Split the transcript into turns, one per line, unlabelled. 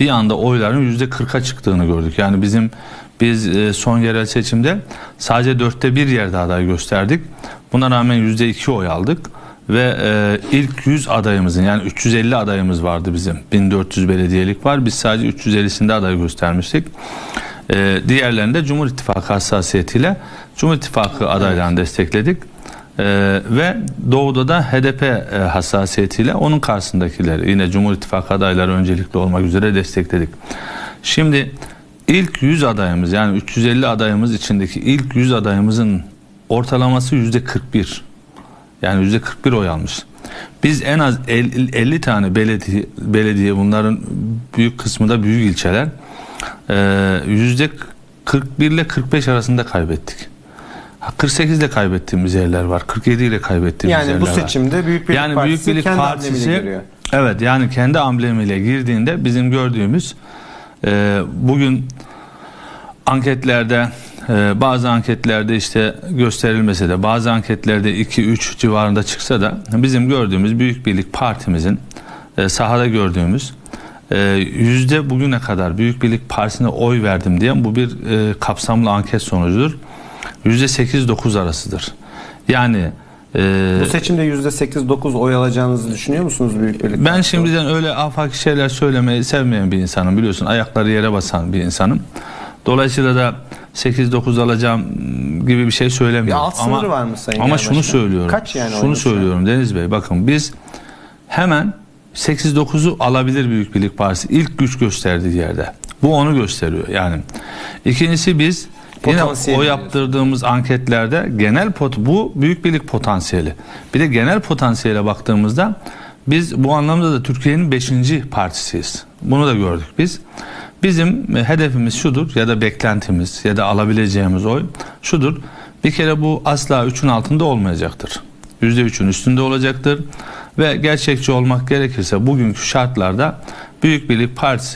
bir anda oyların yüzde 40'a çıktığını gördük. Yani bizim biz e, son yerel seçimde sadece dörtte bir yerde aday gösterdik. Buna rağmen yüzde iki oy aldık ve e, ilk 100 adayımızın yani 350 adayımız vardı bizim 1400 belediyelik var biz sadece 350'sinde aday göstermiştik e, diğerlerini de Cumhur İttifakı hassasiyetiyle Cumhur İttifakı adaylarını destekledik E, ve doğuda da HDP e, hassasiyetiyle onun karşısındakileri yine Cumhur İttifakı adayları öncelikli olmak üzere destekledik şimdi ilk 100 adayımız yani 350 adayımız içindeki ilk 100 adayımızın ortalaması yüzde 41 yani yüzde 41 oy almış. Biz en az 50, 50 tane belediye, belediye bunların büyük kısmı da büyük ilçeler eee, yüzde 41 ile 45 arasında kaybettik. Ha, 48 ile kaybettiğimiz yerler var. 47 ile kaybettiğimiz
Yani
yerler
bu
var.
seçimde Büyük Birlik
Yani
Partisi
Büyük Birlik Partisi
görüyor.
evet yani kendi amblemiyle girdiğinde bizim gördüğümüz eee, bugün anketlerde e, bazı anketlerde işte gösterilmese de bazı anketlerde 2-3 civarında çıksa da bizim gördüğümüz Büyük Birlik Partimizin e, sahada gördüğümüz e, yüzde bugüne kadar Büyük Birlik Partisi'ne oy verdim diyen bu bir e, kapsamlı anket sonucudur. Yüzde 8-9 arasıdır. Yani e,
Bu seçimde %8-9 oy alacağınızı düşünüyor musunuz Büyük Birlik
ben şimdiden öyle afaki şeyler söylemeyi sevmeyen bir insanım biliyorsun. Ayakları yere basan bir insanım. Dolayısıyla da 8-9 alacağım gibi bir şey söylemiyorum.
Bir alt sınırı var mı Sayın
Ama şunu
Başkan?
söylüyorum.
Kaç yani
Şunu söylüyorum Deniz Bey. Bakın biz hemen 8-9'u alabilir Büyük Birlik Partisi. ilk güç gösterdiği yerde. Bu onu gösteriyor yani. İkincisi biz yine
Potansiyeli
o
diyorsun.
yaptırdığımız anketlerde genel pot bu büyük birlik potansiyeli. Bir de genel potansiyele baktığımızda biz bu anlamda da Türkiye'nin 5. partisiyiz. Bunu da gördük biz. Bizim e, hedefimiz şudur ya da beklentimiz ya da alabileceğimiz oy şudur. Bir kere bu asla 3'ün altında olmayacaktır. %3'ün üstünde olacaktır ve gerçekçi olmak gerekirse bugünkü şartlarda Büyük Birlik Partisi